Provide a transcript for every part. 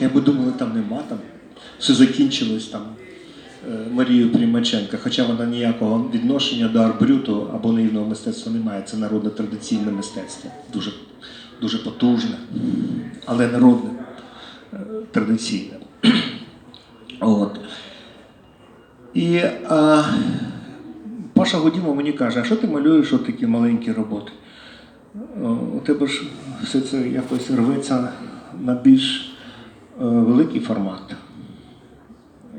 я би думали, там нема, там все закінчилось там е, Марією Примаченко, хоча вона ніякого відношення до арбрюту або наївного мистецтва не має. Це народне традиційне мистецтво. Дуже, дуже потужне, але народне, е, традиційне. От. І а, Паша Гудімов мені каже, а що ти малюєш от такі маленькі роботи? У тебе ж все це якось рветься на більш е, великий формат.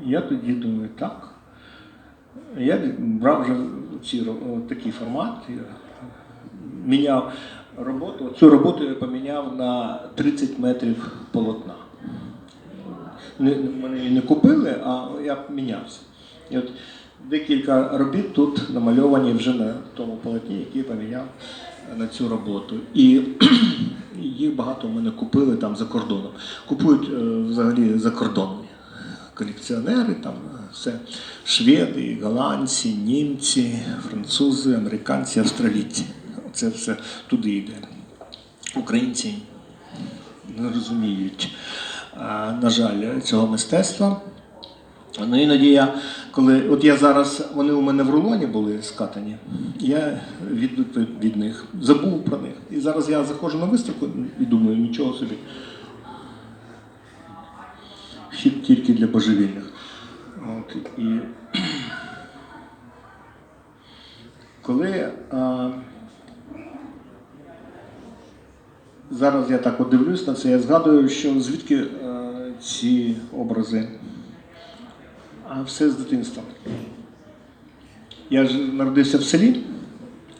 Я тоді думаю, так. Я брав вже ці, о, такий формат, міняв роботу. Цю роботу я поміняв на 30 метрів полотна. Не, мене її не купили, а я мінявся. І от декілька робіт тут намальовані вже на тому полотні, який я поміняв на цю роботу. І їх багато в мене купили там за кордоном. Купують е, взагалі закордонні колекціонери, там е, все шведи, голландці, німці, французи, американці, австралійці. Це все туди йде. Українці не розуміють, на жаль, цього мистецтва. Ну іноді я, коли от я зараз, вони у мене в рулоні були скатані, я від, від, них забув про них. І зараз я заходжу на виставку і думаю, нічого собі. Хід тільки для божевільних. От, і коли а, зараз я так от дивлюсь на це, я згадую, що звідки е, ці образи. Все з дитинства. Я ж народився в селі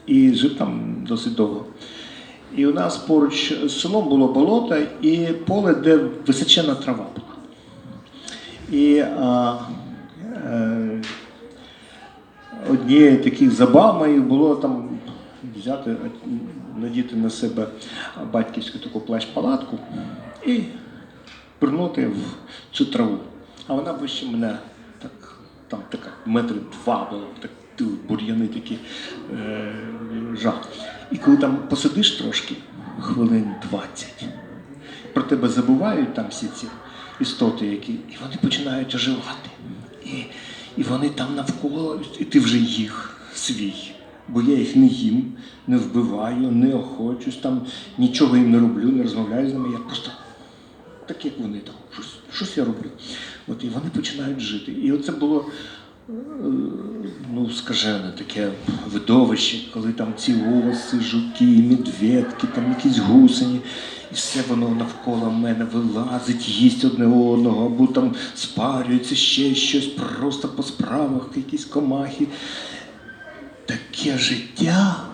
і жив там досить довго. І у нас поруч з селом було болото і поле, де височена трава була. І а, е, однією таких забав моїх було там взяти, надіти на себе батьківську таку плащ-палатку і пирнути в цю траву. А вона вище мене там така метри два була, так бур'яни такі е, жах. І коли там посидиш трошки, хвилин 20, про тебе забувають там всі ці істоти, які, і вони починають оживати. І, і вони там навколо, і ти вже їх свій. Бо я їх не їм, не вбиваю, не охочусь, там нічого їм не роблю, не розмовляю з ними. Я просто так як вони там, щось, щось я роблю. От, і вони починають жити. І оце було е, ну, скажене таке видовище, коли там ці оси, жуки, медведки, там якісь гусені, і все воно навколо мене вилазить, їсть одне одного, або там спарюється ще щось, просто по справах, якісь комахи. Таке життя.